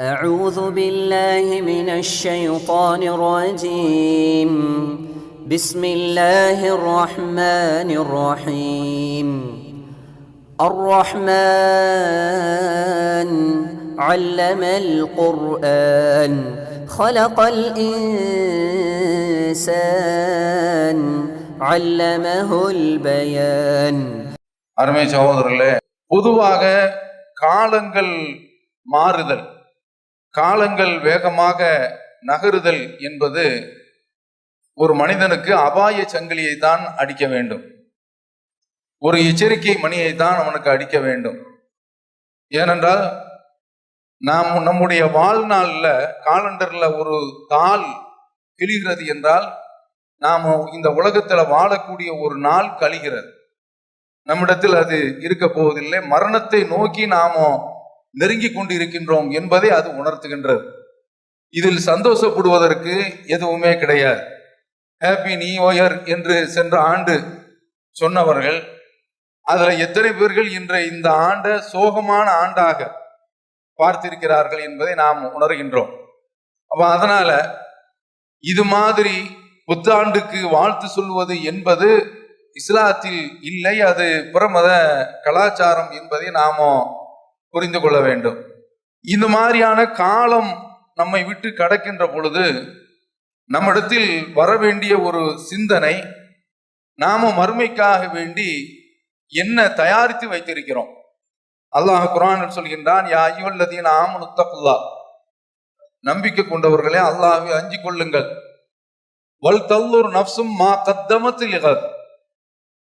أعوذ بالله من الشيطان الرجيم بسم الله الرحمن الرحيم الرحمن علم القرآن خلق الإنسان علمه البيان அருமை சகோதரர்களே பொதுவாக காலங்கள் மாறுதல் காலங்கள் வேகமாக நகருதல் என்பது ஒரு மனிதனுக்கு அபாய சங்கிலியை தான் அடிக்க வேண்டும். ஒரு எச்சரிக்கை மணியை தான் அவனுக்கு அடிக்க வேண்டும். ஏனென்றால் நாம் நம்முடைய வாழ்நாளில் காலண்டரில் ஒரு தாள் கிழிகிறது என்றால் நாம் இந்த உலகத்தில் வாழக்கூடிய ஒரு நாள் கழிகிறது. நம்மிடத்தில் அது இருக்க போவதில்லை. மரணத்தை நோக்கி நாம நெருங்கி கொண்டு இருக்கின்றோம் என்பதை அது உணர்த்துகின்றது. இதில் சந்தோஷப்படுவதற்கு எதுவுமே கிடையாது. ஹாப்பி நியூ இயர் என்று சென்ற ஆண்டு சொன்னவர்கள் அதில் எத்தனை பேர்கள் இன்ற இந்த ஆண்டை சோகமான ஆண்டாக பார்த்திருக்கிறார்கள் என்பதை நாம் உணர்கின்றோம். அப்போ அதனால இது மாதிரி புத்தாண்டுக்கு வாழ்த்து சொல்வது என்பது இஸ்லாத்தில் இல்லை அது புறமத கலாச்சாரம் என்பதை நாம புரிந்து கொள்ள வேண்டும். இந்த மாதிரியான காலம் நம்மை விட்டு கடக்கின்ற பொழுது நம்மிடத்தில் வர வேண்டிய ஒரு சிந்தனை நாம மறுமைக்காக வேண்டி என்ன தயாரித்து வைத்திருக்கிறோம். அல்லாஹ் குரான் சொல்கின்றான் யா ஐயுல்லதீன் ஆமனுத்தகுல்லா நம்பிக்கை கொண்டவர்களே அல்லாஹை அஞ்சு கொள்ளுங்கள். வல் தல்லூர் நப்சும் மா கத்தமத்தில்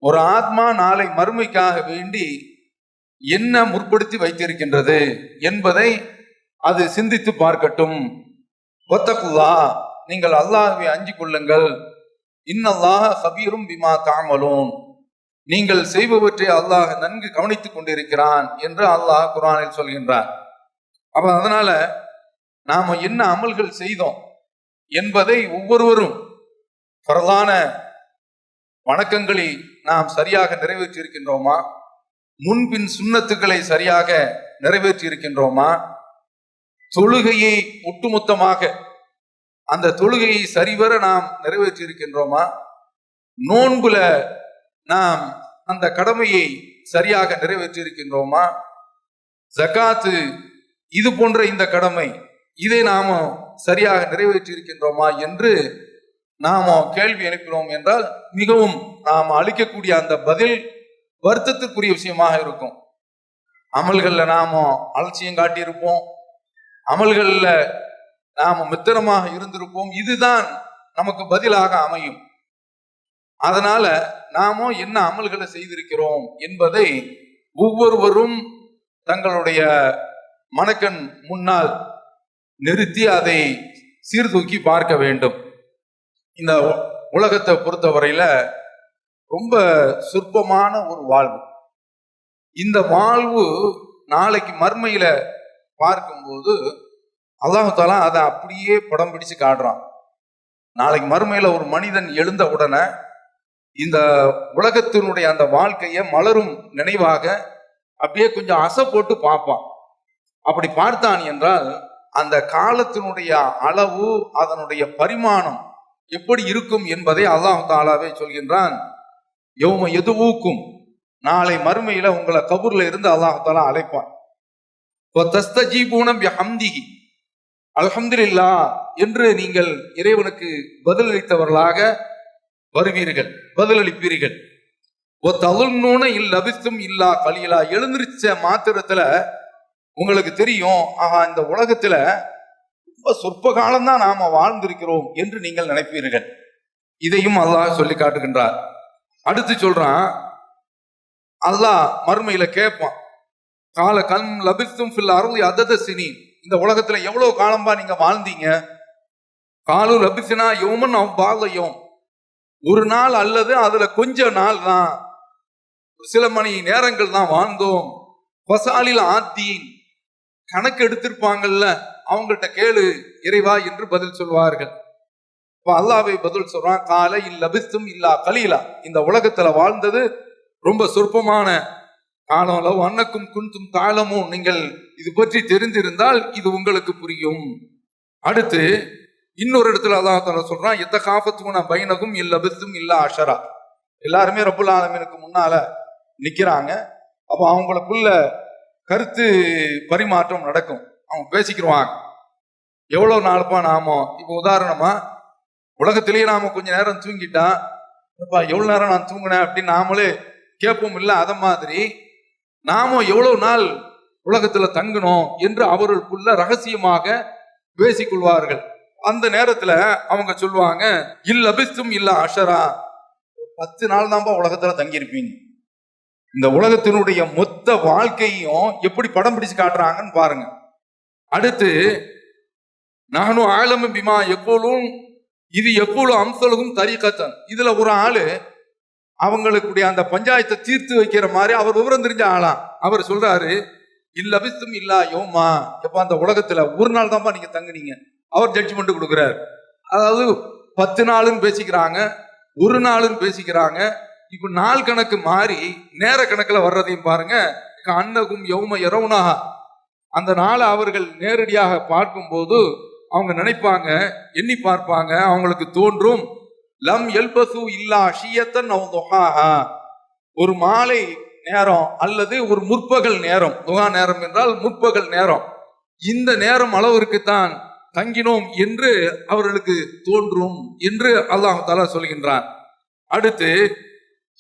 ஒரு ஆத்மா நாளை மறுமைக்காக வேண்டி என்ன முற்படுத்தி வைத்திருக்கின்றது என்பதை அது சிந்தித்து பார்க்கட்டும். ஒத்தகுல்லா நீங்கள் அல்லாஹுவை அஞ்சு கொள்ளுங்கள். இன்னல்லாஹ சபீரும் பிமா தாமலும் நீங்கள் செய்பவற்றை அல்லாஹ் நன்கு கவனித்துக் கொண்டிருக்கிறான் என்று அல்லாஹ் குரானில் சொல்கின்றார். அப்ப அதனால நாம என்ன அமல்கள் செய்தோம் என்பதை ஒவ்வொருவரும் பரலான வணக்கங்களை நாம் சரியாக நிறைவேற்றியிருக்கின்றோமா? முன்பின் சுண்ணத்துக்களை சரியாக நிறைவேற்றி இருக்கின்றோமா தொழுகையை ஒட்டுமொத்தமாக அந்த தொழுகையை சரிவர நாம் நிறைவேற்றி இருக்கின்றோமா நோன்புல நாம் அந்த கடமையை சரியாக நிறைவேற்றி இருக்கின்றோமா ஜகாத்து இது போன்ற இந்த கடமை இதை நாம சரியாக நிறைவேற்றி இருக்கின்றோமா என்று நாம கேள்வி எழுப்பினோம் என்றால் மிகவும் நாம் அளிக்கக்கூடிய அந்த பதில் வருத்தத்துக்குரிய விஷயமாக இருக்கும். அமல்கள்ல நாம அலட்சியம் காட்டியிருப்போம். அமல்கள்ல நாம மித்திரமாக இருந்திருப்போம். இதுதான் நமக்கு பதிலாக அமையும். அதனால நாமும் என்ன அமல்களை செய்திருக்கிறோம் என்பதை ஒவ்வொருவரும் தங்களுடைய மணக்கண் முன்னால் நிறுத்தி அதை சீர்தூக்கி பார்க்க வேண்டும். இந்த உலகத்தை பொறுத்தவரையில ரொம்ப சுற்பமான ஒரு வாழ்வு. இந்த வாழ்வு நாளைக்கு மர்மையில பார்க்கும்போது அல்லாஹ் அதை அப்படியே படம் பிடிச்சு காட்டுறான் நாளைக்கு மறுமையில ஒரு மனிதன் எழுந்த உடனே இந்த உலகத்தினுடைய அந்த வாழ்க்கையை மலரும் நினைவாக அப்படியே கொஞ்சம் அசை போட்டு பார்ப்பான். அப்படி பார்த்தான் என்றால் அந்த காலத்தினுடைய அளவு அதனுடைய பரிமாணம் எப்படி இருக்கும் என்பதை அல்லாஹ் தாலாவே சொல்கின்றான். யௌம எதுவூக்கும் நாளை மறுமையில உங்களை கபூர்ல இருந்து அல்லாஹால அழைப்பான். ஹம்திகி அல்ஹம்துலில்லா என்று நீங்கள் இறைவனுக்கு பதிலளித்தவர்களாக வருவீர்கள் பதிலளிப்பீர்கள். தகுநூன இல் லபித்தும் இல்லா கலியலா எழுந்திருச்ச மாத்திரத்துல உங்களுக்கு தெரியும் ஆஹா இந்த உலகத்துல ரொம்ப சொற்ப காலம்தான் நாம வாழ்ந்திருக்கிறோம் என்று நீங்கள் நினைப்பீர்கள். இதையும் அல்லாஹ் சொல்லி காட்டுகின்றார். அடுத்து சொல்றான் அல்லாஹ் மறுமையில கேட்பான் கால கண் லபித்தும் ஃபில் அருள் அதத சினி இந்த உலகத்துல எவ்வளவு காலம்பா நீங்க வாழ்ந்தீங்க? காலு லபிசினா யோமன் அவ்வாலையும் ஒரு நாள் அல்லது அதுல கொஞ்ச நாள் தான். சில மணி நேரங்கள் தான் வாழ்ந்தோம். பசாலில் ஆத்தீன். கணக்கு எடுத்திருப்பாங்கல்ல அவங்கள்ட்ட கேளு இறைவா என்று பதில் சொல்வார்கள். இப்போ அல்லாவை பதில் சொல்றான் கால இல்லபித்தும் இல்லா கலீலா. இந்த உலகத்துல வாழ்ந்தது ரொம்ப சொற்பமான காலம் அன்னக்கும் குன்த்தும் தாளமும் நீங்கள் இது பற்றி தெரிந்திருந்தால் இது உங்களுக்கு புரியும். அடுத்து இன்னொரு இடத்துல அல்லாஹால சொல்றான் எத்த காஃபத்துவன பைனகும் இல்லபித்தும் இல்லா அஷரா. எல்லாருமே ரப்புல் ஆலமீனுக்கு முன்னால நிக்கிறாங்க. அப்போ அவங்களுக்குள்ள கருத்து பரிமாற்றம் நடக்கும். அவங்க பேசிக்கிருவாங்க. எவ்வளோ நாளுப்பா நாமோ? இப்போ உதாரணமாக உலகத்திலேயே நாம கொஞ்ச நேரம் தூங்கிட்டான் "அப்பா, எவ்வளவு நேரம் நான் தூங்கினேன்? அப்படின்னு நாமளே கேட்போம் இல்லை அத மாதிரி நாம எவ்வளவு நாள் உலகத்துல தங்கணும் என்று அவர்களுக்குள்ள ரகசியமாக பேசிக்கொள்வார்கள் அந்த நேரத்துல அவங்க சொல்லுவாங்க இல்ல அபிஸ்தும் இல்ல அஷரா. பத்து நாள் தான்ப்பா உலகத்துல தங்கியிருப்பீங்க. இந்த உலகத்தினுடைய மொத்த வாழ்க்கையும் எப்படி படம் பிடிச்சு காட்டுறாங்கன்னு பாருங்க. அடுத்து நானும் ஆழமும் பிமா எப்போதும் இது எப்போதும் அம்சலுக்கும் தரிக்கத்தன் இதுல ஒரு ஆளு அவங்களுக்குடைய அந்த பஞ்சாயத்தை தீர்த்து வைக்கிற மாதிரி அவர் விவரம் தெரிஞ்ச ஆளாம் அவர் சொல்றாரு இல்ல இல்லா யோமா. எப்ப அந்த உலகத்துல ஒரு நாள் தான்ப்பா நீங்க தங்குனீங்க. அவர் ஜட்ஜ்மெண்ட் கொடுக்குறாரு. அதாவது பத்து நாளுன்னு பேசிக்கிறாங்க ஒரு நாளுன்னு பேசிக்கிறாங்க. இப்ப நாள் கணக்கு மாறி நேர கணக்குல வர்றதையும் பாருங்க. அன்னகும் யௌம இரவுனாக அந்த நாளை அவர்கள் நேரடியாக பார்க்கும்போது அவங்க நினைப்பாங்க எண்ணி பார்ப்பாங்க அவங்களுக்கு தோன்றும். லம் எல்பசு இல்லா ஷியத்தன் ஒரு மாலை நேரம் அல்லது ஒரு முற்பகல் நேரம். துகா நேரம் என்றால் முற்பகல் நேரம். இந்த நேரம் அளவிற்குத்தான் தங்கினோம் என்று அவர்களுக்கு தோன்றும் என்று அல்லாஹ் தாலா சொல்கின்றான். அடுத்து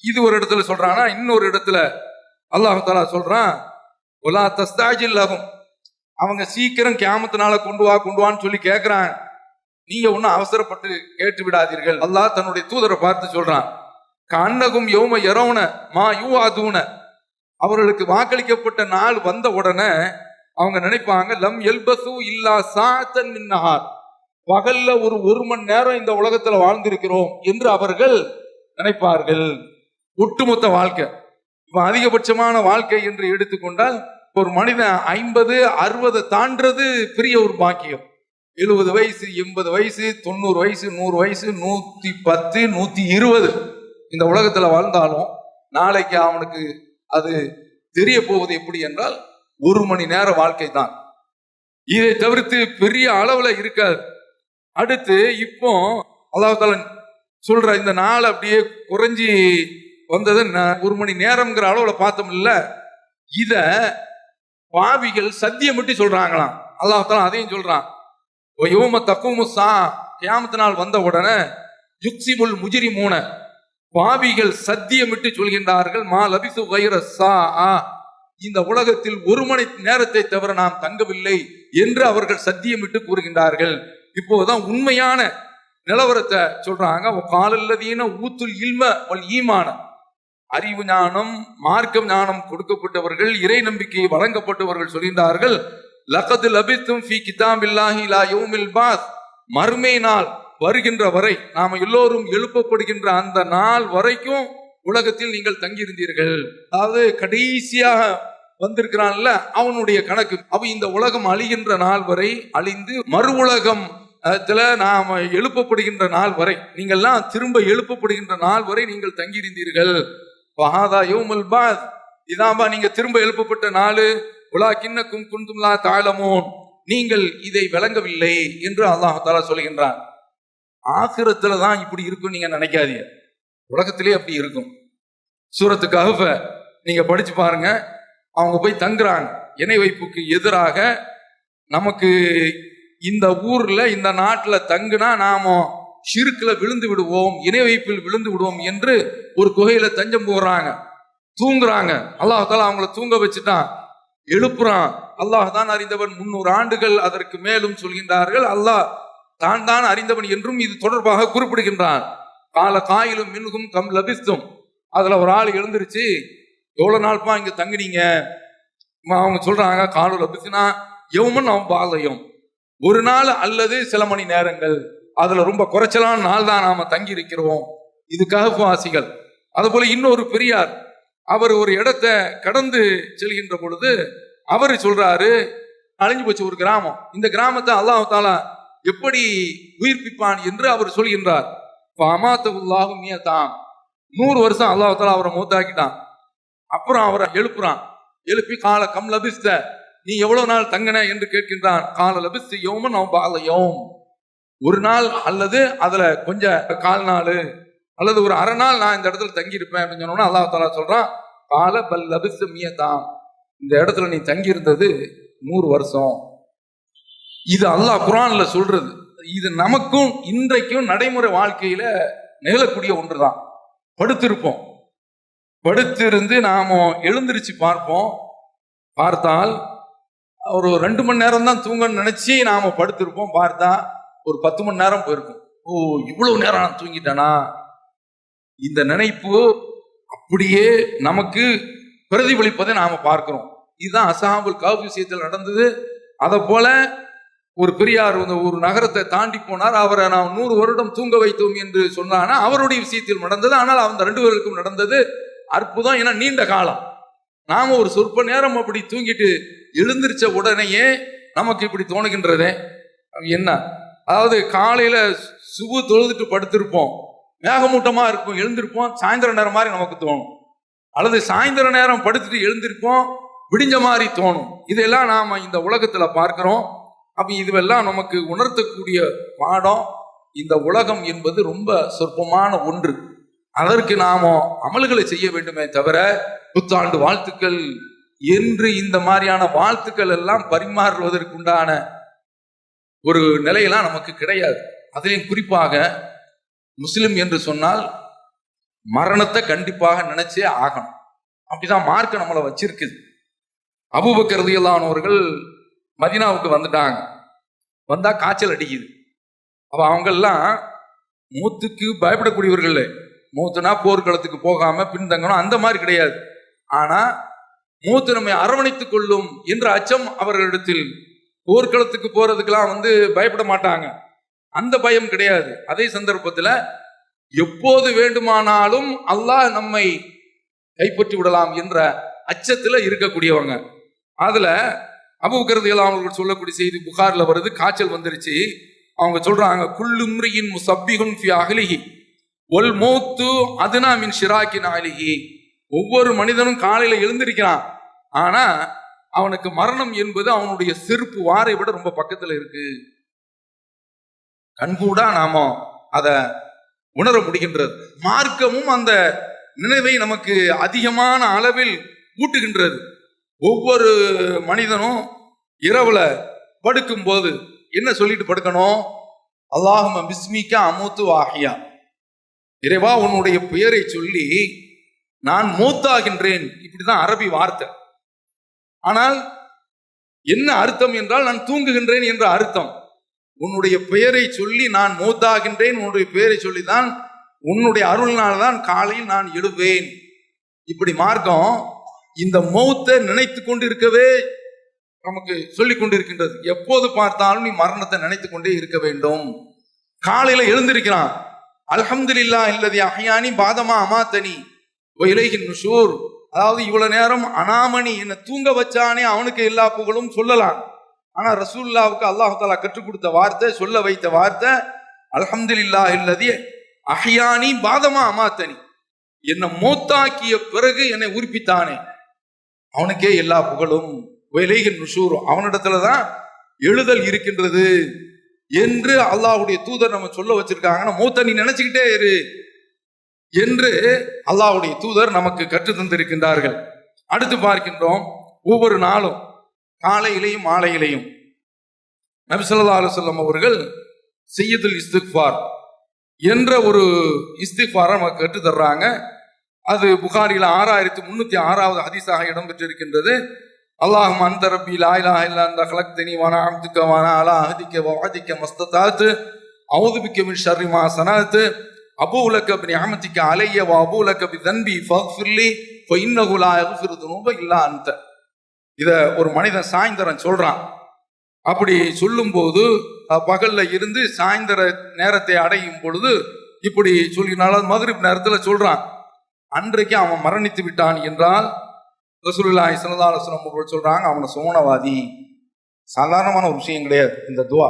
இது ஒரு இடத்துல சொல்றானா இன்னொரு இடத்துல அல்லாஹு தாலா சொல்றான் ஒலா தஸ்தாஜில் ஆகும் அவங்க சீக்கிரம் கேமத்தினால கொண்டு வா கொண்டு வான்னு சொல்லி கேட்கிறாங்க நீங்க ஒன்னும் அவசரப்பட்டு கேட்டு விடாதீர்கள். அல்லாஹ் தன்னுடைய தூதரை பார்த்து சொல்றான். கண்ணகும் யோம எரோன மா யூ ஆதூன அவர்களுக்கு வாக்களிக்கப்பட்ட நாள் வந்த உடனே அவங்க நினைப்பாங்க லம் எல்பசு இல்லா சாத்தன் மின்னஹார் பகல்ல ஒரு ஒரு மணி நேரம் இந்த உலகத்துல வாழ்ந்திருக்கிறோம் என்று அவர்கள் நினைப்பார்கள். ஒட்டுமொத்த வாழ்க்கை. இப்ப அதிகபட்சமான வாழ்க்கை என்று எடுத்துக்கொண்டால் ஒரு மனிதன் ஐம்பது அறுபதை தாண்டது பெரிய ஒரு பாக்கியம். எழுபது வயசு எண்பது வயசு தொண்ணூறு வயசு நூறு வயசு நூற்றி பத்து நூற்றி இருபது. இந்த உலகத்தில் வாழ்ந்தாலும் நாளைக்கு அவனுக்கு அது தெரிய போவது எப்படி என்றால் ஒரு மணி நேர வாழ்க்கை தான். இதை தவிர்த்து பெரிய அளவில் இருக்காது. அடுத்து இப்போ அல்லாஹால சொல்ற இந்த நாள் அப்படியே குறைஞ்சி வந்தது ந- ஒரு மணி நேரம்ங்கிற அளவில் பார்த்தோம் இல்லை. இதை பாவிகள் சத்தியமிட்டு சொல்றாங்களாம். அல்லாஹால அதையும் சொல்றான். யோம தக்குமுசா கியாமத்து நாள் வந்த உடனே யுக்சிபுல் முஜிரி மூன பாவிகள் சத்தியமிட்டு சொல்கின்றார்கள் மா லபிசு வைர சா ஆ. இந்த உலகத்தில் ஒரு மணி நேரத்தை தவிர நாம் தங்கவில்லை என்று அவர்கள் சத்தியமிட்டு கூறுகின்றார்கள். இப்போதான் உண்மையான நிலவரத்தை சொல்றாங்க. காலல்லதீன ஊத்துல் இல்ம வல் ஈமான. அறிவு ஞானம் மார்க்கம் ஞானம் கொடுக்கப்பட்டவர்கள் இறை நம்பிக்கை வழங்கப்பட்டவர்கள் சொல்கின்றார்கள் லகது லபித்தும் ஃபி கிதாபில்லாஹி லா யோமில் பாஸ் மறுமை நாள் வருகின்ற வரை நாம எல்லோரும் எழுப்பப்படுகின்ற அந்த நாள் வரைக்கும் உலகத்தில் நீங்கள் தங்கியிருந்தீர்கள். அதாவது கடைசியாக வந்திருக்கிறான்ல அவனுடைய கணக்கு. அவ இந்த உலகம் அழிகின்ற நாள் வரை அழிந்து மறு உலகம் அதுல நாம் எழுப்பப்படுகின்ற நாள் வரை நீங்கள்லாம் திரும்ப எழுப்பப்படுகின்ற நாள் வரை நீங்கள் தங்கியிருந்தீர்கள். வஹாதா யோமுல் பாத் இதாம்பா நீங்க திரும்ப எழுப்பப்பட்ட நாள் உலா கிண்ணக்கும் குந்தும்லா தாழமோன் நீங்கள் இதை விளங்கவில்லை என்று அல்லாஹ் சொல்கின்றான். ஆசிரத்துல தான் இப்படி இருக்கும் நீங்க நினைக்காதீங்க. உலகத்திலே அப்படி இருக்கும். சூரத்து கஹஃப நீங்க படிச்சு பாருங்க. அவங்க போய் தங்குறாங்க. இணை வைப்புக்கு எதிராக நமக்கு இந்த ஊர்ல இந்த நாட்டுல தங்குனா நாம சிறுக்கில் விழுந்து விடுவோம் இணை வைப்பில் விழுந்து விடுவோம் என்று ஒரு குகையில தஞ்சம் போடுறாங்க தூங்குறாங்க. அல்லாஹால அவங்கள தூங்க வச்சுட்டான். எழுப்புறான். அல்லாஹ் தான் அறிந்தவன். முன்னூறு ஆண்டுகள் அதற்கு மேலும் சொல்கின்றார்கள். அல்லாஹ் தான் தான் அறிந்தவன் என்றும் இது தொடர்பாக குறிப்பிடுகின்றான். கால காயிலும் மின்கும் கம் லபிஸ்தும். அதுல ஒரு ஆள் எழுந்துருச்சு எவ்வளவு நாள்ப்பா இங்க தங்குனீங்க? அவங்க சொல்றாங்க காலு லபிசுனா எவமன் அவன் பாலயம் ஒரு நாள் அல்லது சில மணி நேரங்கள். அதுல ரொம்ப குறைச்சலான நாள் தான் நாம தங்கி இருக்கிறோம் வாசிகள் கஹ்வாசிகள் அதுபோல இன்னொரு பெரியார் அவர் ஒரு இடத்தை கடந்து செல்கின்ற பொழுது அவர் சொல்றாரு அழிஞ்சு போச்சு ஒரு கிராமம். இந்த கிராமத்தை அல்லாஹ் எப்படி உயிர்ப்பிப்பான் என்று அவர் சொல்கின்றார். அமாத்தகுல்லாகும் தான் நூறு வருஷம் அல்லாஹ் அவரை மூத்தாக்கிட்டான். அப்புறம் அவரை எழுப்புறான். எழுப்பி கால கம் லபிஸ்த. நீ எவ்வளவு நாள் தங்கின? என்று கேட்கின்றான். கால லபிஸ்து யோமன் அவன் பாலையோம் ஒரு நாள் அல்லது அதுல கொஞ்சம் கால் நாள் அல்லது ஒரு அரை நாள் நான் இந்த இடத்துல தங்கி இருப்பேன் அப்படின்னு சொன்னோன்னா அல்லாஹ் தாலா சொல்றான் கால பல் லபிஸ்து மியதான் இந்த இடத்துல நீ தங்கி இருந்தது நூறு வருஷம். இது அல்லாஹ் குரான்ல சொல்றது. இது நமக்கும் இன்றைக்கும் நடைமுறை வாழ்க்கையில நிகழக்கூடிய ஒன்றுதான். படுத்திருப்போம். படுத்திருந்து நாம எழுந்திருச்சு பார்ப்போம். பார்த்தால் ஒரு ரெண்டு மணி நேரம் தான் தூங்கன்னு நினைச்சு நாம படுத்திருப்போம். பார்த்தா ஒரு பத்து மணி நேரம் போயிருக்கும். ஓ இவ்வளவு நேரம் நான் தூங்கிட்டேனா? இந்த நினைப்பு அப்படியே நமக்கு பிரதிபலிப்பதை நாம பார்க்கிறோம். இதுதான் அசாம்புல் காஃபி விஷயத்தில் நடந்தது. அதை போல ஒரு பெரியார் வந்து ஒரு நகரத்தை தாண்டி போனார். அவரை நான் நூறு வருடம் தூங்க வைத்தோம் என்று சொன்னானா? அவருடைய விஷயத்தில் நடந்தது. ஆனால் அந்த ரெண்டு பேருக்கும் நடந்தது. அற்புதம். ஏன்னா நீண்ட காலம். நாம ஒரு சொற்ப நேரம் அப்படி தூங்கிட்டு எழுந்திருச்ச உடனேயே நமக்கு இப்படி தோணுகின்றதே. என்ன? அதாவது காலையில் சுபு தொழுதுட்டு படுத்திருப்போம். மேகமூட்டமாக இருக்கும் எழுந்திருப்போம். சாயந்தர நேரம் மாதிரி நமக்கு தோணும். அல்லது சாயந்தர நேரம் படுத்துட்டு எழுந்திருப்போம். விடிஞ்ச மாதிரி தோணும். இதெல்லாம் நாம் இந்த உலகத்தில் பார்க்குறோம். அப்போ இதுவெல்லாம் நமக்கு உணர்த்தக்கூடிய பாடம். இந்த உலகம் என்பது ரொம்ப சொற்பமான ஒன்று. அதற்கு நாம அமல்களை செய்ய வேண்டுமே தவிர புத்தாண்டு வாழ்த்துக்கள் என்று இந்த மாதிரியான வாழ்த்துக்கள் எல்லாம் பரிமாறுவதற்குண்டான ஒரு நிலையெல்லாம் நமக்கு கிடையாது. அதிலையும் குறிப்பாக முஸ்லிம் என்று சொன்னால் மரணத்தை கண்டிப்பாக நினைச்சே ஆகணும். அப்படிதான் மார்க்க நம்மளை வச்சிருக்குது அபூபக்கர் மதினாவுக்கு வந்துட்டாங்க. வந்தா காய்ச்சல் அடிக்குது. அப்ப அவங்கெல்லாம் மூத்துக்கு பயப்படக்கூடியவர்கள் இல்லை. மூத்துனா போர்க்களத்துக்கு போகாம பின்தங்கணும் அந்த மாதிரி கிடையாது. ஆனா மூத்து நம்மை அரவணைத்துக் கொள்ளும் என்ற அச்சம் அவர்களிடத்தில் ஊர்க்களத்துக்கு போறதுக்கெல்லாம் வந்து பயப்பட மாட்டாங்க. அந்த பயம் கிடையாது. அதே சந்தர்ப்பத்தில் எப்போது வேண்டுமானாலும் அல்லாஹ் நம்மை கைப்பற்றி விடலாம் என்ற அச்சத்தில் இருக்கக்கூடியவங்க. அதில் அபுகரது அவர்கள் சொல்லக்கூடிய செய்தி புகாரில் வருது காய்ச்சல் வந்துருச்சு. அவங்க சொல்கிறாங்க குல்லும்ரியின் முசப்பிகுன் ஃபி அகலிகி ஒல் மோத்து அதுனா மின் ஷிராக்கின் அலிகி ஒவ்வொரு மனிதனும் காலையில் எழுந்திருக்கிறான். ஆனால் அவனுக்கு மரணம் என்பது அவனுடைய செருப்பு வாரை விட ரொம்ப பக்கத்துல இருக்கு. கண்கூடா நாம அத உணர முடிகின்றது. மார்க்கமும் அந்த நினைவை நமக்கு அதிகமான அளவில் ஊட்டுகின்றது. ஒவ்வொரு மனிதனும் இரவுல படுக்கும்போது என்ன சொல்லிட்டு படுக்கணும்? அல்லாஹும பிஸ்மிக்கா அமுத்து ஆகியா இறைவா உன்னுடைய பெயரை சொல்லி நான் மூத்தாகின்றேன். இப்படிதான் அரபி வார்த்தை. ஆனால் என்ன அர்த்தம் என்றால் நான் தூங்குகின்றேன் என்ற அர்த்தம். உன்னுடைய பெயரை சொல்லி நான் மூத்தாகின்றேன் உன்னுடைய பெயரை சொல்லி தான் உன்னுடைய அருள்னால தான் காலையில் நான் எழுவேன். இப்படி மார்க்கம் இந்த மௌத்தை நினைத்து கொண்டு இருக்கவே நமக்கு சொல்லிக் கொண்டிருக்கின்றது. எப்போது பார்த்தாலும் நீ மரணத்தை நினைத்து கொண்டே இருக்க வேண்டும். காலையில எழுந்திருக்கிறான். அல்ஹம்துலில்லா இல்லதி அஹ்யானி பாதமா அமாத்தனி. இலகின் நுஷூர். அதாவது இவ்வளவு நேரம் அனாமணி என்னை தூங்க வச்சானே அவனுக்கு எல்லா புகழும் சொல்லலாம். ஆனா ரசூல்லாவுக்கு அல்லாஹ் தாலா கற்றுக் கொடுத்த வார்த்தை சொல்ல வைத்த வார்த்தை அல்ஹம்துலில்லா இல்லதி அஹியானி பாதமா அமாத்தனி. என்னை மூத்தாக்கிய பிறகு என்னை உறுப்பித்தானே அவனுக்கே எல்லா புகழும். விலைகின் நுஷூர். அவனிடத்துல தான் எழுதல் இருக்கின்றது. என்று அல்லாஹுடைய தூதர் நம்ம சொல்ல வச்சிருக்காங்கன்னா மூத்த நீ நினைச்சுக்கிட்டே இரு. என்று அல்லாஹ்வுடைய தூதர் நமக்கு கற்று தந்திருக்கின்றார்கள். அடுத்து பார்க்கின்றோம். ஒவ்வொரு நாளும் காலையிலையும் மாலையிலையும் நபிசல்லா ஸல்லல்லாஹு அவர்கள் செய்யதுல் இஸ்திக்பார் என்ற ஒரு இஸ்திக்பாரை நமக்கு கற்று தர்றாங்க. அது புகாரியில் ஆறாயிரத்தி முன்னூத்தி ஆறாவது ஹதீஸாக இடம்பெற்றிருக்கின்றது. அல்லாஹும் அந்த ரப்பி லாயிலா இல்லா அந்த கலக்தனி தெனிவானா அம்துக்கவானா அலா அஹதிக்க வாதிக்க மஸ்ததாத்து அவுதுபிக்க மின் ஷர்ரிமா சனாத்து அபூலக்க பின் அமதிக்க அலைய வ அபூலக்க தன்பி ஃபக்ஃபிர்லி இப்போ இன்னஹு லா இல்லா அந்த இத ஒரு மனிதன் சாயந்தரம் சொல்றான். அப்படி சொல்லும்போது பகலில் பகல்ல இருந்து சாயந்தர நேரத்தை அடையும் பொழுது இப்படி சொல்லினாலும் மதுரிப் நேரத்தில் சொல்றான். அன்றைக்கு அவன் மரணித்து விட்டான் என்றால் ரசூலுல்லாஹி ஸல்லல்லாஹு அவர்கள் சொல்றாங்க அவனை சோனவாதி சாதாரணமான ஒரு விஷயம் கிடையாது இந்த துவா.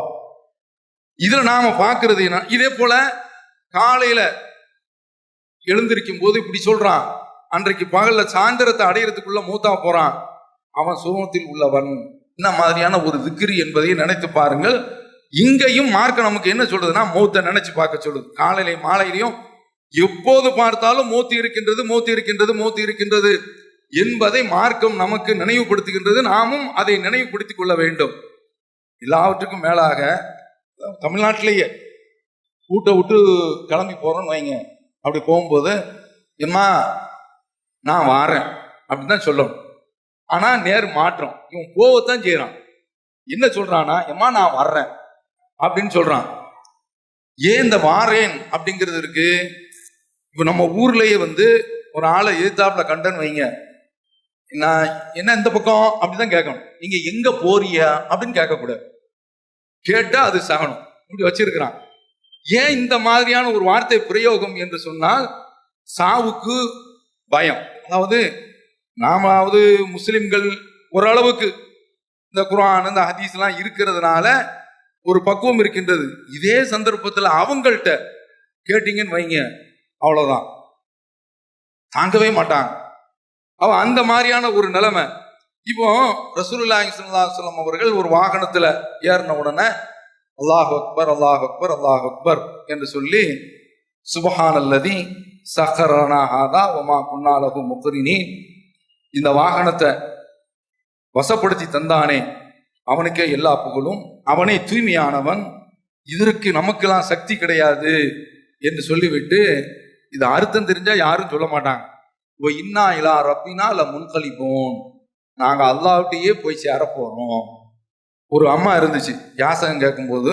இதுல நாம பார்க்கறது என்ன? இதே போல காலையில எழுந்திருக்கும் போது இப்படி சொல்றான். அன்றைக்கு பகல்ல சாயந்தரத்தை அடையறதுக்குள்ள மூத்தா போறான். அவன் சுகத்தில் உள்ளவன். என்ன மாதிரியான ஒரு திக்ரி என்பதை நினைத்து பாருங்கள். இங்கேயும் மார்க்க நமக்கு என்ன சொல்றதுன்னா மூத்த நினைச்சு பார்க்க சொல்லுது. காலையிலையும் மாலையிலையும் எப்போது பார்த்தாலும் மூத்தி இருக்கின்றது மூத்தி இருக்கின்றது மூத்தி இருக்கின்றது என்பதை மார்க்கம் நமக்கு நினைவுபடுத்துகின்றது. நாமும் அதை நினைவுபடுத்திக் கொள்ள வேண்டும். எல்லாவற்றுக்கும் மேலாக தமிழ்நாட்டிலேயே வீட்டை விட்டு கிளம்பி போகிறோன்னு வைங்க. அப்படி போகும்போது எம்மா நான் வாரேன் அப்படின்னு தான் சொல்லணும். ஆனால் நேர் மாற்றம். இவன் போகத்தான் செய்கிறான் என்ன சொல்கிறான்னா எம்மா நான் வர்றேன். அப்படின்னு சொல்கிறான் ஏன் இந்த வாரேன் அப்படிங்கிறது இருக்கு. இப்போ நம்ம ஊர்லேயே வந்து ஒரு ஆளை எதிர்த்தாப்புல கண்டன்னு வைங்க. நான் என்ன இந்த பக்கம்? அப்படிதான் கேட்கணும். நீங்கள் எங்கே போறியா அப்படின்னு கேட்கக்கூடாது. கேட்டால் அது சகணும் இப்படி வச்சிருக்கிறான். ஏன் இந்த மாதிரியான ஒரு வார்த்தை பிரயோகம் என்று சொன்னால் சாவுக்கு பயம். அதாவது நாமாவது முஸ்லிம்கள் ஓரளவுக்கு இந்த குரான் இந்த ஹதீஸ்லாம் இருக்கிறதுனால ஒரு பக்குவம் இருக்கின்றது. இதே சந்தர்ப்பத்தில் அவங்கள்ட்ட கேட்டீங்கன்னு வைங்க அவ்வளோதான் தாங்கவே மாட்டாங்க. அவ அந்த மாதிரியான ஒரு நிலைமை. இப்போ ரசூலுல்லாஹி ஸல்லல்லாஹு சொல்லம் அவர்கள் ஒரு வாகனத்தில் ஏறின உடனே அல்லாஹ் அக்பர் அல்லாஹ் அக்பர் அல்லாஹ் அக்பர் என்று சொல்லி சுபஹானல்லதி சஹரனா ஹாதா வமா குன்னாலகு முக்ரினீன். இந்த வாகனத்தை வசப்படுத்தி தந்தானே அவனுக்கே எல்லா புகழும். அவனே தூய்மையானவன். இதற்கு நமக்கெல்லாம் சக்தி கிடையாது என்று சொல்லிவிட்டு இது அர்த்தம் தெரிஞ்சா யாரும் சொல்ல மாட்டாங்க. இப்போ இன்னா இலா ரப்பினா இல்லை முன்கழிப்போம் நாங்கள் அல்லாவிட்டையே போய் சேர போகிறோம் ஒரு அம்மா இருந்துச்சு. யாசகம் கேட்கும்போது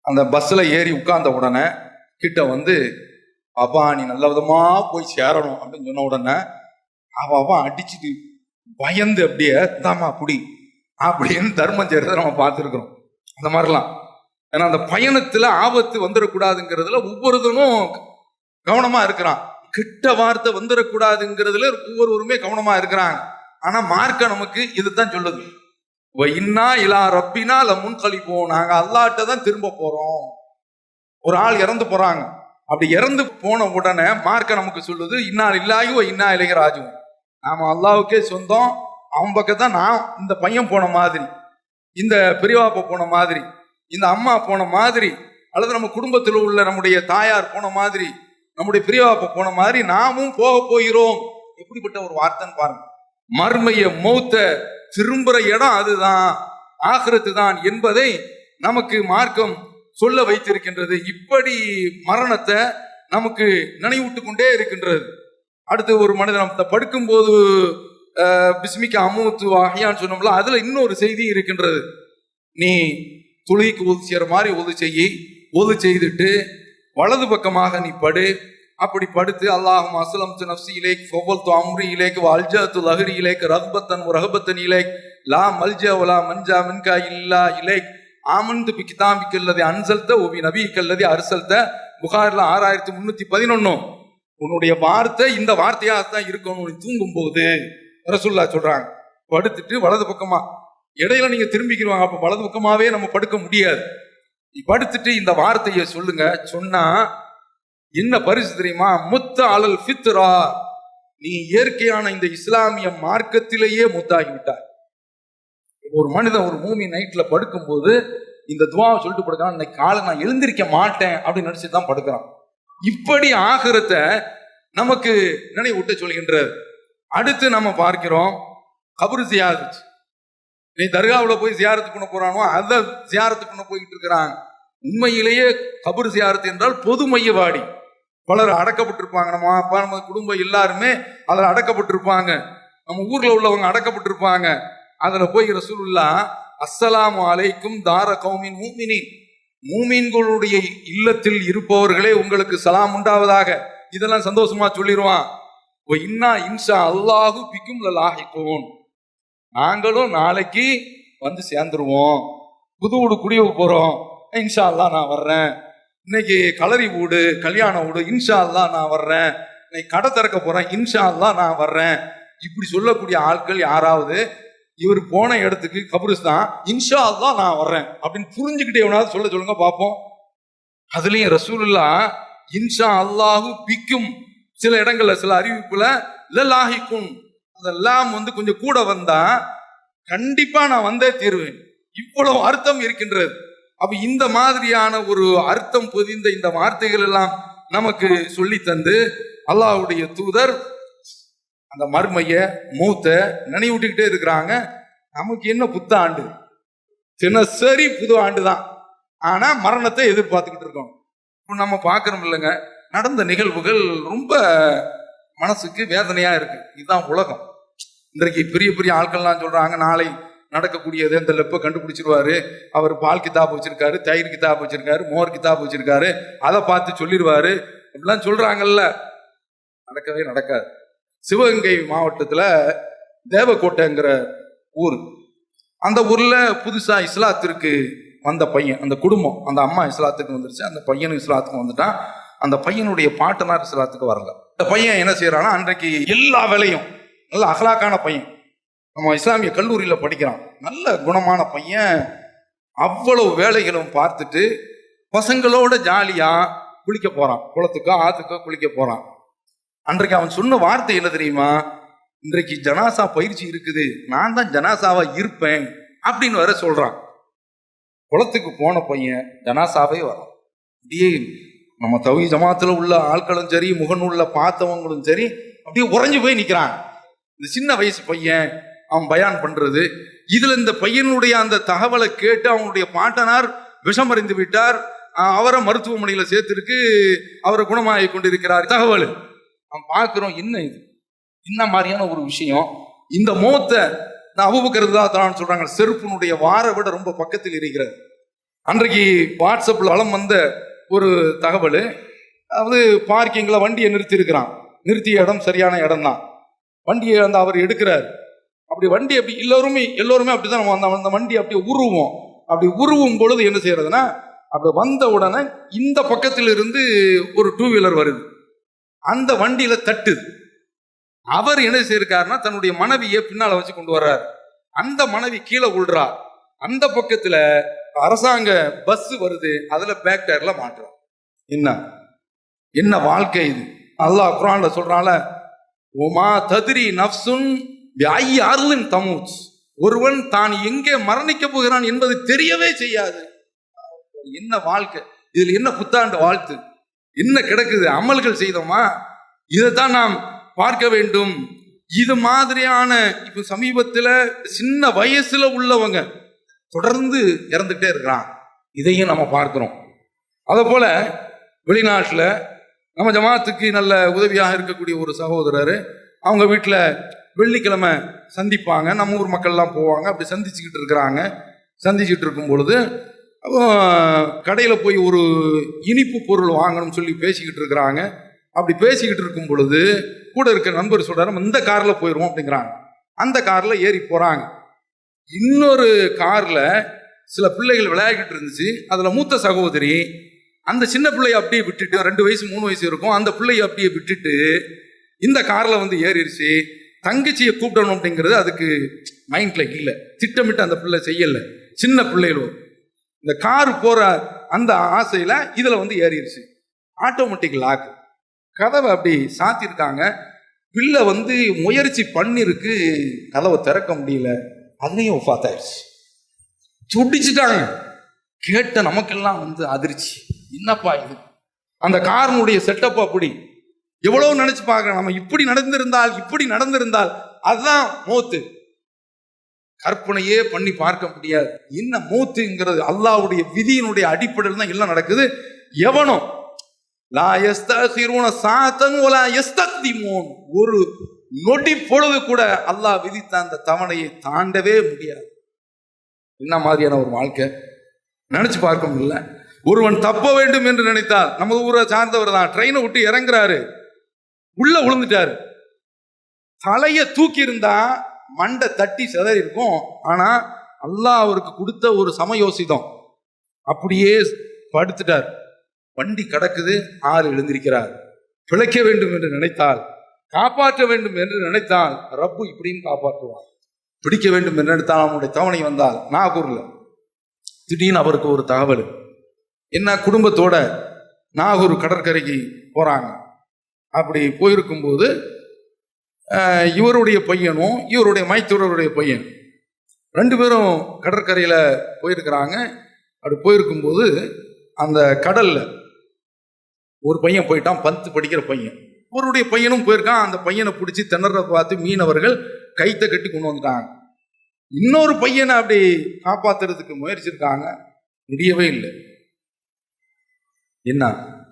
அந்த பஸ்ஸில் ஏறி உட்கார்ந்த உடனே கிட்ட வந்து அப்பா நீ நல்ல விதமாக போய் சேரணும் அப்படின்னு சொன்ன உடனே அவன் அவன் அடிச்சுட்டு பயந்து அப்படியே தாமா புடி அப்படின்னு தர்மம் செய்யறதை நம்ம பார்த்துருக்குறோம். அந்த மாதிரிலாம். ஏன்னா அந்த பயணத்தில் ஆபத்து வந்துடக்கூடாதுங்கிறதுல ஒவ்வொருத்தனும் கவனமாக இருக்கிறான். கிட்ட வார்த்தை வந்துடக்கூடாதுங்கிறதுல ஒவ்வொருவருமே கவனமாக இருக்கிறாங்க. ஆனால் மார்க்க நமக்கு இதுதான் சொல்லுது. இன்னா இலா ரப்பினா இல்லை கழிப்போம் நாங்கள் அல்லாட்ட தான் திரும்ப போகிறோம் ஒரு ஆள் இறந்து போகிறாங்க அப்படி இறந்து போன உடனே மார்க்க நமக்கு சொல்லுது இன்னா இல்லாயோ இன்னா இளைய ராஜுவும் நாம் அல்லாவுக்கே சொந்தம். அவன் பக்கம் தான் நான் இந்த பையன் போன மாதிரி. இந்த பெரியவாப்பா போன மாதிரி. இந்த அம்மா போன மாதிரி. அல்லது நம்ம குடும்பத்தில் உள்ள நம்முடைய தாயார் போன மாதிரி. நம்முடைய பெரியவாப்பா போன மாதிரி நாமும் போக போகிறோம். எப்படிப்பட்ட ஒரு வார்த்தைன்னு பாருங்க. மர்மைய மௌத்த திரும்புற இடம் அதுதான். ஆகிறது தான் என்பதை நமக்கு மார்க்கம் சொல்ல வைத்திருக்கின்றது. இப்படி மரணத்தை நமக்கு நினைவூட்டு கொண்டே இருக்கின்றது. அடுத்து ஒரு மனிதன் படுக்கும் படுக்கும்போது பிஸ்மிக்கு அமுத்து வாகியான்னு சொன்னோம்ல அதுல இன்னொரு செய்தி இருக்கின்றது. நீ துளிக்கு ஒது செய்யற மாதிரி ஒது செய்யி ஒது செய்துட்டு வலது பக்கமாக நீ படு. அப்படி படுத்து அல்லாஹும் அசலம் நப்சி இலேக் ஃபவல் து அம்ரி இலேக் து லஹரி இலேக் ரஹ்பத்தன் ரஹபத்தன் இலேக் லா மல்ஜா வலா மஞ்சா மின்கா இல்லா இலேக் ஆமந்து பி கிதாபிக்கல்லது அன்சல்த ஒபி நபிக்கல்லது அரசல்த. புகாரில் ஆறாயிரத்தி முன்னூத்தி பதினொன்னும் உன்னுடைய வார்த்தை இந்த வார்த்தையாக தான் இருக்கணும். நீ தூங்கும் போது ரசுல்லா சொல்றாங்க. படுத்துட்டு வலது பக்கமா. இடையில நீங்க திரும்பிக்கிடுவாங்க அப்ப வலது பக்கமாவே நம்ம படுக்க முடியாது. நீ படுத்துட்டு இந்த வார்த்தையை சொல்லுங்க. சொன்னா என்ன பரிசு தெரியுமா? முத்த அலல் ஃபித்ரா. நீ இயற்கையான இந்த இஸ்லாமிய மார்க்கத்திலேயே முத்தாகிவிட்டாய். ஒரு மனிதன் ஒரு மூமி நைட்ல படுக்கும்போது இந்த துவாவை சொல்லிட்டு படுக்கிறான் இன்னைக்கு காலை நான் எழுந்திருக்க மாட்டேன் அப்படின்னு நினைச்சு தான் படுக்கிறான். இப்படி ஆகிறத நமக்கு நினைவூட்ட சொல்கின்றது அடுத்து நம்ம பார்க்கிறோம் கபரு ஜியாரத் நீ தர்காவில் போய் ஜியாரத்து பண்ண போறானோ அதை ஜியாரத்து பண்ண போய்கிட்டு இருக்கிறாங்க உண்மையிலேயே கபரு ஜியாரத் என்றால் பொது மையவாடி பலர் அடக்கப்பட்டிருப்பாங்க நம்ம அப்பா நம்ம குடும்பம் எல்லாருமே அதில் அடக்கப்பட்டிருப்பாங்க. நம்ம ஊரில் உள்ளவங்க அடக்கப்பட்டிருப்பாங்க. அதில் போய் ரசூலுல்லா அஸ்ஸலாம் அலைக்கும் தார கௌமின் மூமினின். மூமின்களுடைய இல்லத்தில் இருப்பவர்களே உங்களுக்கு சலாம் உண்டாவதாக. இதெல்லாம் சந்தோஷமா சொல்லிடுவான் ஓ இன்னா இன்ஷா அல்லாஹு பிக்கும் லலாஹிகூன். நாங்களும் நாளைக்கு வந்து சேர்ந்துருவோம். புது வீடு குடிய போகிறோம் இன்ஷா அல்லா நான் வர்றேன். இன்னைக்கு கலரி வீடு கல்யாண வீடு இன்ஷா அல்லா நான் வர்றேன். இன்னைக்கு கடை திறக்க போறேன் இன்ஷா அல்லாஹ் நான் வர்றேன். இப்படி சொல்லக்கூடிய ஆட்கள் யாராவது இவர் போன இடத்துக்கு கபருஸ்தான் இன்ஷா அல்லாஹ் நான் வர்றேன். அப்படின்னு புரிஞ்சுக்கிட்டே எவனாவது சொல்ல சொல்லுங்க பார்ப்போம். அதுலயும் ரசூலுல்லா இன்ஷா அல்லாஹு பிக்கும். சில இடங்கள்ல சில அறிவிப்புல லாஹிக்கும் அதெல்லாம் வந்து கொஞ்சம் கூட வந்தா கண்டிப்பா நான் வந்தே தீருவேன். இவ்வளவு அர்த்தம் இருக்கின்றது. அப்ப இந்த மாதிரியான ஒரு அர்த்தம் பொதிந்த இந்த வார்த்தைகள் எல்லாம் நமக்கு சொல்லி தந்து அல்லாவுடைய தூதர் அந்த மர்மைய மூத்த நினைவூட்டிக்கிட்டே இருக்கிறாங்க. நமக்கு என்ன புத்தாண்டு தினசரி புது ஆண்டு தான் ஆனா மரணத்தை எதிர்பார்த்துக்கிட்டு இருக்கோம். இப்போ நம்ம பார்க்கறோம் இல்லைங்க நடந்த நிகழ்வுகள் ரொம்ப மனசுக்கு வேதனையா இருக்கு. இதுதான் உலகம். இன்றைக்கு பெரிய பெரிய ஆட்கள்லாம் சொல்றாங்க நாளை நடக்கக்கூடியது அந்த லெப்பை கண்டுபிடிச்சிருவாரு. அவர் பால் கிதாப் வச்சிருக்காரு தயிர் கிதாப் வச்சிருக்காரு மோர் கிதாப் வச்சிருக்காரு. அதை பார்த்து சொல்லிடுவாரு அப்படிலாம் சொல்றாங்கல்ல. நடக்கவே நடக்காது. சிவகங்கை மாவட்டத்தில் தேவக்கோட்டைங்கிற ஊர். அந்த ஊரில் புதுசாக இஸ்லாத்திற்கு வந்த பையன் அந்த குடும்பம் அந்த அம்மா இஸ்லாத்துக்கு வந்துருச்சு. அந்த பையனும் இஸ்லாத்துக்கு வந்துட்டான். அந்த பையனுடைய பாட்டனார் இஸ்லாத்துக்கு வரல. அந்த பையன் என்ன செய்யறான்னா அன்றைக்கு எல்லா வேலையும் நல்ல அகலாக்கான பையன். நம்ம இஸ்லாமிய கல்லூரியில் படிக்கிறான். நல்ல குணமான பையன். அவ்வளவு வேலைகளும் பார்த்துட்டு பசங்களோட ஜாலியாக குளிக்க போகிறான் குளத்துக்கோ ஆற்றுக்கோ குளிக்க போகிறான் அன்றைக்கு அவன் சொன்ன வார்த்தை என்ன தெரியுமா? இன்றைக்கு ஜனாசா பயிற்சி இருக்குது. நான் தான் ஜனாசாவாக இருப்பேன் அப்படின்னு வர சொல்கிறான் குளத்துக்கு போன பையன் ஜனாசாவே வரான். அப்படியே நம்ம தவி ஜமாத்தில் உள்ள ஆட்களும் சரி முகநூலில் பார்த்தவங்களும் சரி அப்படியே உறைஞ்சு போய் நிற்கிறான் இந்த சின்ன வயசு பையன் அவன் பயான் பண்றது. இதுல இந்த பையனுடைய அந்த தகவலை கேட்டு அவனுடைய பாட்டனார் விஷமறிந்து விட்டார். அவரை மருத்துவமனையில் சேர்த்திருக்கு. அவரை குணமாகி கொண்டிருக்கிறார். தகவல். அவன் பார்க்குறோம் என்ன இது? என்ன மாதிரியான ஒரு விஷயம்? இந்த மோத்தை நான் அபுபக்கர் தான் சொல்றாங்க. செருப்பினுடைய வாரை விட ரொம்ப பக்கத்தில் இருக்கிறது. அன்றைக்கு வாட்ஸ்அப்பில் வளம் வந்த ஒரு தகவல். அதாவது பார்க்கிங்கில் வண்டியை நிறுத்தியிருக்கிறான். நிறுத்திய இடம் சரியான இடம் தான் வண்டியை அந்த அவர் எடுக்கிறார். அப்படி வண்டி அப்படி எல்லோருமே எல்லோருமே அப்படிதான் நம்ம அந்த அந்த வண்டி அப்படியே உருவோம். அப்படி உருவும் பொழுது என்ன செய்யறதுன்னா அப்படி வந்த உடனே இந்த பக்கத்துல இருந்து ஒரு டூ வீலர் வருது. அந்த வண்டியில தட்டுது. அவர் என்ன செய்யிருக்காருன்னா தன்னுடைய மனைவியை பின்னால வச்சு கொண்டு வர்றாரு. அந்த மனைவி கீழே விழுறா. அந்த பக்கத்துல அரசாங்க பஸ் வருது. அதுல பேக் டயர்ல மாட்டுறான் என்ன? என்ன வாழ்க்கை இது? அல்லாஹ் குரான்ல சொல்றால உமா ததிரி நப்சுன் ஐ அருளின் ஒருவன் தான் எங்கே மரணிக்க போகிறான் என்பது தெரியவே செய்யாது. என்ன வாழ்க்கை? இதில் என்ன புத்தாண்டு வாழ்த்து? என்ன கிடக்குது? அமல்கள் செய்தோமா? இதைத்தான் நாம் பார்க்க வேண்டும். இது மாதிரியான இப்போ சமீபத்தில் சின்ன வயசுல உள்ளவங்க தொடர்ந்து இறந்துட்டே இருக்கிறான். இதையும் நம்ம பார்க்கிறோம். அதை போல வெளிநாட்டில் நம்ம ஜமாத்துக்கு நல்ல உதவியாக இருக்கக்கூடிய ஒரு சகோதரர் அவங்க வீட்டில் வெள்ளிக்கிழமை சந்திப்பாங்க. நம்ம ஊர் மக்கள்லாம் போவாங்க. அப்படி சந்திச்சுக்கிட்டு இருக்கிறாங்க. சந்திச்சுட்டு இருக்கும் பொழுது கடையில் போய் ஒரு இனிப்பு பொருள் வாங்கணும்னு சொல்லி பேசிக்கிட்டு இருக்கிறாங்க. அப்படி பேசிக்கிட்டு இருக்கும் பொழுது கூட இருக்க நண்பர் சொல்றாரு இந்த காரில் போயிடுவோம் அப்படிங்கிறாங்க. அந்த காரில் ஏறி போகிறாங்க இன்னொரு காரில் சில பிள்ளைகள் விளையாடிட்டு இருந்துச்சு. அதில் மூத்த சகோதரி அந்த சின்ன பிள்ளைய அப்படியே விட்டுட்டு ரெண்டு வயசு மூணு வயசு இருக்கும். அந்த பிள்ளைய அப்படியே விட்டுட்டு இந்த காரில் வந்து ஏறிடுச்சு. தங்கச்சியை கூப்பிடணும் அப்படிங்கிறது அதுக்கு மைண்டில் இல்லை. திட்டமிட்டு அந்த பிள்ளை செய்யலை. சின்ன பிள்ளைகளோ இந்த கார் போகிற அந்த ஆசையில் இதில் வந்து ஏறிடுச்சு ஆட்டோமேட்டிக் லாக் கதவை அப்படி சாத்திருக்காங்க பிள்ளை வந்து முயற்சி பண்ணிருக்கு. கதவை திறக்க முடியல. அதுலேயும் ஒஃபாத்தாயிடுச்சு துடிச்சிட்டாங்க. கேட்ட நமக்கெல்லாம் வந்து அதிர்ச்சி. என்னப்பா இது? அந்த காரனுடைய செட்டப் அப்படி. எவ்வளவு நினைச்சு பார்க்கிறேன். நம்ம இப்படி நடந்திருந்தால் இப்படி நடந்திருந்தால் அதுதான் மூத்து. கற்பனையே பண்ணி பார்க்க முடியாது. என்ன மூத்துங்கிறது அல்லாவுடைய விதியினுடைய அடிப்படையில் தான் எல்லாம் நடக்குது. எவனோ ஒரு நொடி பொழுது கூட அல்லாஹ் விதித்த அந்த தவணையை தாண்டவே முடியாது. என்ன மாதிரியான ஒரு வாழ்க்கை? நினைச்சு பார்க்க முடியல. ஒருவன் தப்ப வேண்டும் என்று நினைத்தால் நம்ம ஊரை சார்ந்தவர் தான். ட்ரெயினை விட்டு இறங்குறாரு. உள்ள விழுந்துட்டாரு தலைய தூக்கி இருந்தா மண்டை தட்டி சிதறி இருக்கும் ஆனா அல்லாஹ் அவருக்கு கொடுத்த ஒரு சமயோசிதம். அப்படியே படுத்துட்டார். வண்டி கடக்குது ஆறு எழுந்திருக்கிறார். பிழைக்க வேண்டும் என்று நினைத்தால் காப்பாற்ற வேண்டும் என்று நினைத்தால் ரப்பு இப்படியும் காப்பாற்றுவார் பிடிக்க வேண்டும் என்று நினைத்தால் அவனுடைய தவணை வந்தால் நாகூர்ல திடீர்னு அவருக்கு ஒரு தகவல். என்ன குடும்பத்தோட நாகூர் கடற்கரைக்கு போறாங்க. அப்படி போயிருக்கும்போது இவருடைய பையனும் இவருடைய மைத்தூரருடைய பையன் ரெண்டு பேரும் கடற்கரையில் போயிருக்கிறாங்க. அப்படி போயிருக்கும்போது அந்த கடலில் ஒரு பையன் போயிட்டான் பத்து படிக்கிற பையன். ஒருடைய பையனும் போயிருக்கான். அந்த பையனை பிடிச்சி திணற பார்த்து மீனவர்கள் கைத்தை கட்டி கொண்டு வந்துட்டாங்க. இன்னொரு பையனை அப்படி காப்பாத்துறதுக்கு முயற்சிருக்காங்க முடியவே இல்லை. என்ன?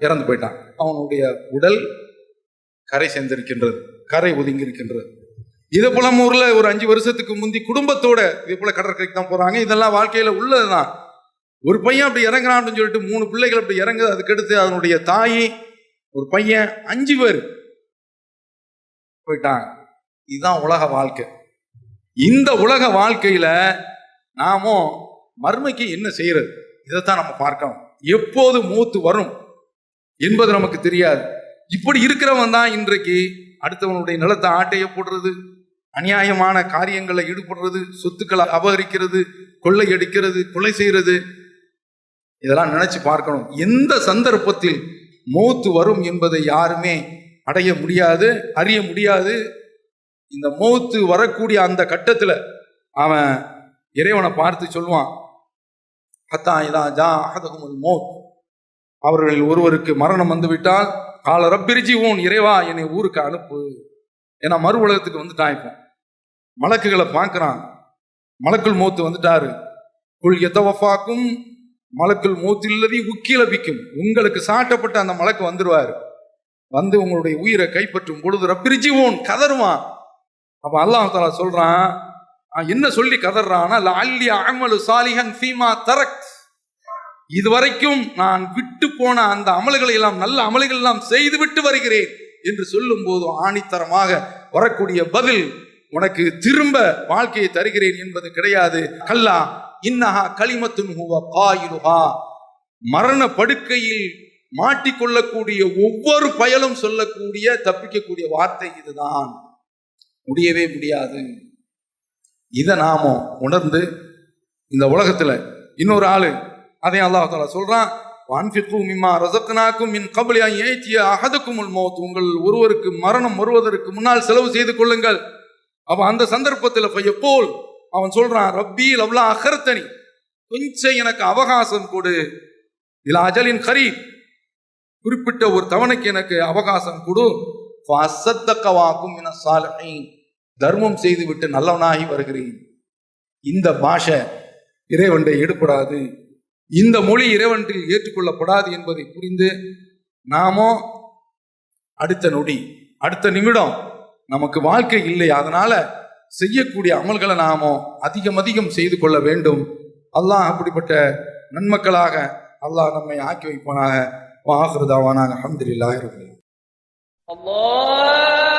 இறந்து போயிட்டான். அவனுடைய உடல் கரை சேர்ந்திருக்கின்றது கரை ஒதுங்கி இருக்கின்றது இதே போல ஊரில் ஒரு அஞ்சு வருஷத்துக்கு முந்தி குடும்பத்தோட இதே போல கடற்கரைக்கு தான் போகிறாங்க இதெல்லாம் வாழ்க்கையில் உள்ளதுதான். ஒரு பையன் அப்படி இறங்குறான் அப்படின்னு சொல்லிட்டு மூணு பிள்ளைகள் அப்படி இறங்குது அதுக்கடுத்து அதனுடைய தாய் ஒரு பையன் அஞ்சு பேர் போயிட்டாங்க. இதுதான் உலக வாழ்க்கை. இந்த உலக வாழ்க்கையில நாமும் மர்மைக்கு என்ன செய்யறது? இதைத்தான் நம்ம பார்க்கணும். எப்போது மூத்து வரும் என்பது நமக்கு தெரியாது. இப்படி இருக்கிறவன் தான் இன்றைக்கு அடுத்தவனுடைய நிலத்தை ஆட்டைய போடுறது அநியாயமான காரியங்களை ஈடுபடுறது சொத்துக்களை அபகரிக்கிறது கொள்ளையடிக்கிறது கொலை செய்யறது இதெல்லாம் நினைச்சு பார்க்கணும். எந்த சந்தர்ப்பத்தில் மௌத்து வரும் என்பதை யாருமே அடைய முடியாது அறிய முடியாது. இந்த மௌத்து வரக்கூடிய அந்த கட்டத்தில் அவன் இறைவனை பார்த்து சொல்லுவான் ஹத்தா இதா ஜா அகதகுமல் மௌத். அவர்களில் ஒருவருக்கு மரணம் வந்துவிட்டால் கால ரப்பிரிஜி ஊன் இறைவா என்னை ஊருக்கு அனுப்பு. ஏன்னா மறு உலகத்துக்கு வந்துட்டான் இப்போ. மலக்குகளை பார்க்குறான். மலக்குள் மூத்து வந்துட்டாரு. குள் எத்தவஃபாக்கும் மலக்குள் மூத்தில்லதி உக்கிலபிக்கும். உங்களுக்கு சாட்டப்பட்ட அந்த மலக்கு வந்துடுவார் வந்து உங்களுடைய உயிரை கைப்பற்றும் பொழுது ரப்பிரிஜிவோன் கதறுவான் கதருவான் அல்லாஹ் தாலா சொல்கிறான் என்ன சொல்லி கதறான்னா அல்லி அமலு சாலிஹன் ஃபீமா தரக். இதுவரைக்கும் நான் விட்டு போன அந்த அமல்களை எல்லாம் நல்ல அமல்கள் எல்லாம் செய்து விட்டு வருகிறேன் என்று சொல்லும் போது ஆணித்தரமாக வரக்கூடிய பதில் உனக்கு திரும்ப வாழ்க்கையை தருகிறேன் என்பது கிடையாது. கல்லா இன்னஹா களிமத்துன் ஹுவ காயிலுஹா. மரண படுக்கையில் மாட்டிக்கொள்ளக்கூடிய ஒவ்வொரு பயலும் சொல்லக்கூடிய தப்பிக்கக்கூடிய வார்த்தை இதுதான். முடியவே முடியாது. இதை நாம உணர்ந்து இந்த உலகத்துல இன்னொரு ஆளு அதே அல்லாஹ் தாலா சொல்றான் வான்ஃபிக்கு மிம்மா ரசக்கனாக்கும் மின் கபலியா ஏற்றிய அகதுக்குமுல் மௌத் உங்கள் ஒருவருக்கு மரணம் வருவதற்கு முன்னால் செலவு செய்து கொள்ளுங்கள். அப்ப அந்த சந்தர்ப்பத்தில் பையப்போல் அவன் சொல்றான் ரப்பி லவ்லா அகர்த்தனி கொஞ்சம் எனக்கு அவகாசம் கொடு. இல்ல அஜலின் கரீப். குறிப்பிட்ட ஒரு தவணைக்கு எனக்கு அவகாசம் கொடு. ஃபஅஸ்ஸத்தகவாக்கும் என சாலிஹீன். தர்மம் செய்துவிட்டு நல்லவனாகி வருகிறேன். இந்த பாஷை இறைவண்டை எடுப்படாது இந்த மொழி இறைவன்றில் ஏற்றுக்கொள்ளப்படாது என்பதை புரிந்து நாமோ அடுத்த நொடி அடுத்த நிமிடம் நமக்கு வாழ்க்கை இல்லை. அதனால செய்யக்கூடிய அமல்களை நாமோ அதிகம் அதிகம் செய்து கொள்ள வேண்டும். அல்லாஹ் அப்படிப்பட்ட நன்மக்களாக அல்லாஹ் நம்மை ஆக்கி வைப்பானாக. வாஹ்ருதாவானாக அஹமதுல்லாஹ் அல்லாஹ்!